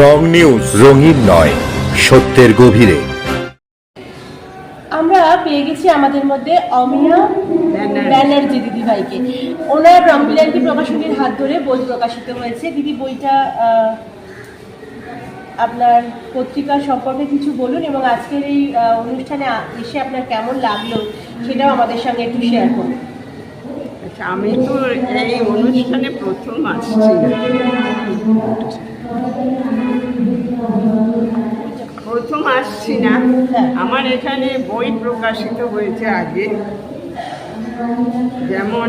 রং news, রঙিন নয়, সত্যের গভীরে। আমরা পেয়ে গেছি আমাদের মধ্যে অমিয়া ব্যানার্জি দিদি ভাইকে ওনার রংবিলান্তি প্রকাশনীর হাত ধরে বই প্রকাশিত হয়েছে। দিদি, বইটা আপনার পত্রিকা সম্পর্কে কিছু বলুন এবং আজকের এই অনুষ্ঠানে এসে আপনার কেমন লাগল সেটাও আমাদের সঙ্গে একটু শেয়ার করুন। আমি তো এই অনুষ্ঠানে প্রথম আসছি। প্রথম আসছি না। আমার এখানে বই প্রকাশিত হয়েছে আগে। যেমন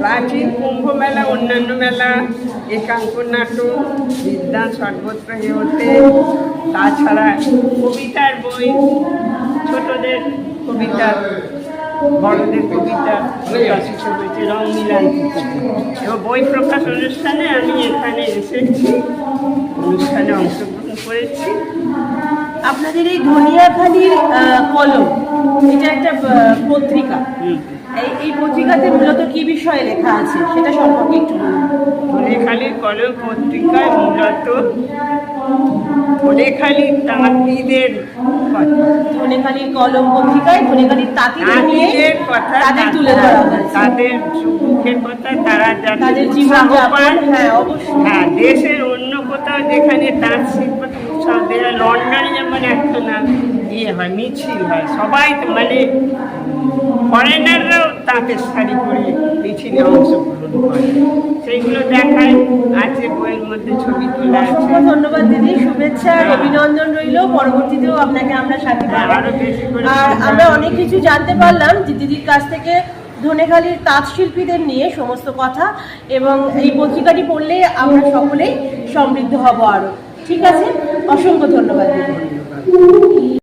প্রাচীন কুম্ভ মেলা অন্যান্য মেলা একাঙ্ক নাটক, বিদ্যা সর্বত্র হতে তাছাড়া কবিতার বই, ছোটদের কবিতা বড়দের কবিতা প্রকাশিত হয়েছে রং মিলান এবং বই প্রকাশ অনুষ্ঠানে আমি এখানে এসেছি অনুষ্ঠানে অংশগ্রহণ করেছি। আপনাদের এই ধনিয়াখালির কলম এটা একটা পত্রিকা। এই এই পত্রিকাতে মূলত কি বিষয়ে লেখা আছে সেটা সম্পর্কে একটু বলুন। ধনেখালির কলম পত্রিকায় মূলত ধনেখালির তাঁতিদের কথা। ধনেখালির কলম পত্রিকায় ধনেখালির তাঁতিদের নিয়ে তাদের তুলে ধরা হয়েছে। তাদের সুখের কথা তারা তাদের উৎসাহ পান। হ্যাঁ অবশ্যই। হ্যাঁ দেশের অন্য কোথাও যেখানে তাঁত শিল্প উৎসব দেয় লন্ডনে যেমন একটা না ইয়ে হয় মিছিল হয় সবাই তো মানে ফরেনাররাও তাঁতের শাড়ি পরে মিছিলে অংশগ্রহণ করে। সেইগুলো দেখায়। আছে বইয়ের মধ্যে ছবি তোলা আছে। অসংখ্য ধন্যবাদ দিদি শুভেচ্ছা আর অভিনন্দন রইল। পরবর্তীতেও আপনাকে আমরা সাথে হ্যাঁ, আরও আমরা অনেক কিছু জানতে পারলাম যে দিদির কাছ থেকে ধনেখালির তাঁত শিল্পীদের নিয়ে সমস্ত কথা এবং এই পত্রিকাটি পড়লে আমরা সকলেই সমৃদ্ধ হব আরও। ঠিক আছে? অসংখ্য ধন্যবাদ দিদি।